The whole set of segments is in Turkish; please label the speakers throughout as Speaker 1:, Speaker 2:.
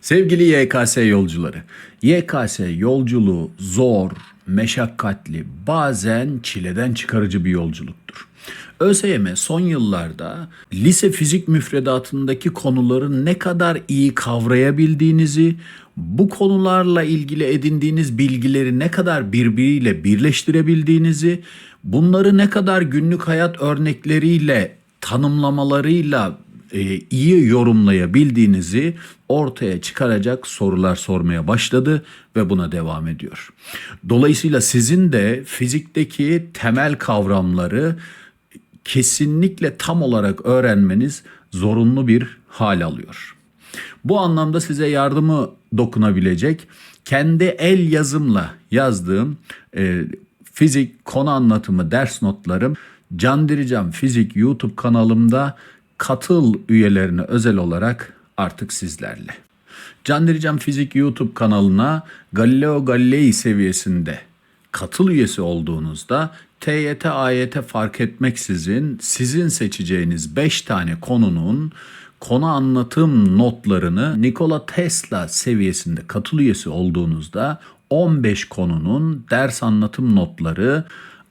Speaker 1: Sevgili YKS yolcuları, YKS yolculuğu zor, meşakkatli, bazen çileden çıkarıcı bir yolculuktur. ÖSYM son yıllarda lise fizik müfredatındaki konuları ne kadar iyi kavrayabildiğinizi, bu konularla ilgili edindiğiniz bilgileri ne kadar birbiriyle birleştirebildiğinizi, bunları ne kadar günlük hayat örnekleriyle, tanımlamalarıyla e, iyi yorumlayabildiğinizi ortaya çıkaracak sorular sormaya başladı ve buna devam ediyor. Dolayısıyla sizin de fizikteki temel kavramları kesinlikle tam olarak öğrenmeniz zorunlu bir hal alıyor. Bu anlamda size yardımı dokunabilecek kendi el yazımla yazdığım e, fizik konu anlatımı ders notlarım Candiricam Fizik YouTube kanalımda katıl üyelerine özel olarak artık sizlerle. Candiricam Fizik YouTube kanalına Galileo Galilei seviyesinde katıl üyesi olduğunuzda TYT, AYT fark etmeksizin sizin seçeceğiniz 5 tane konunun konu anlatım notlarını Nikola Tesla seviyesinde katıl üyesi olduğunuzda 15 konunun ders anlatım notları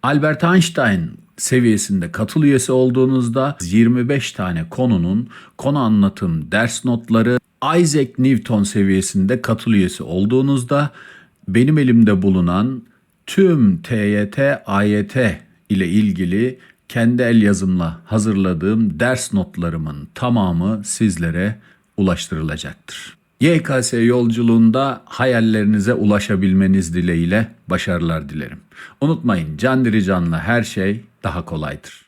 Speaker 1: Albert Einstein seviyesinde katıl üyesi olduğunuzda 25 tane konunun konu anlatım ders notları Isaac Newton seviyesinde katıl üyesi olduğunuzda benim elimde bulunan tüm TYT, AYT ile ilgili kendi el yazımla hazırladığım ders notlarımın tamamı sizlere ulaştırılacaktır. YKS yolculuğunda hayallerinize ulaşabilmeniz dileğiyle başarılar dilerim. Unutmayın Can Dirican'la her şey daha kolaydır.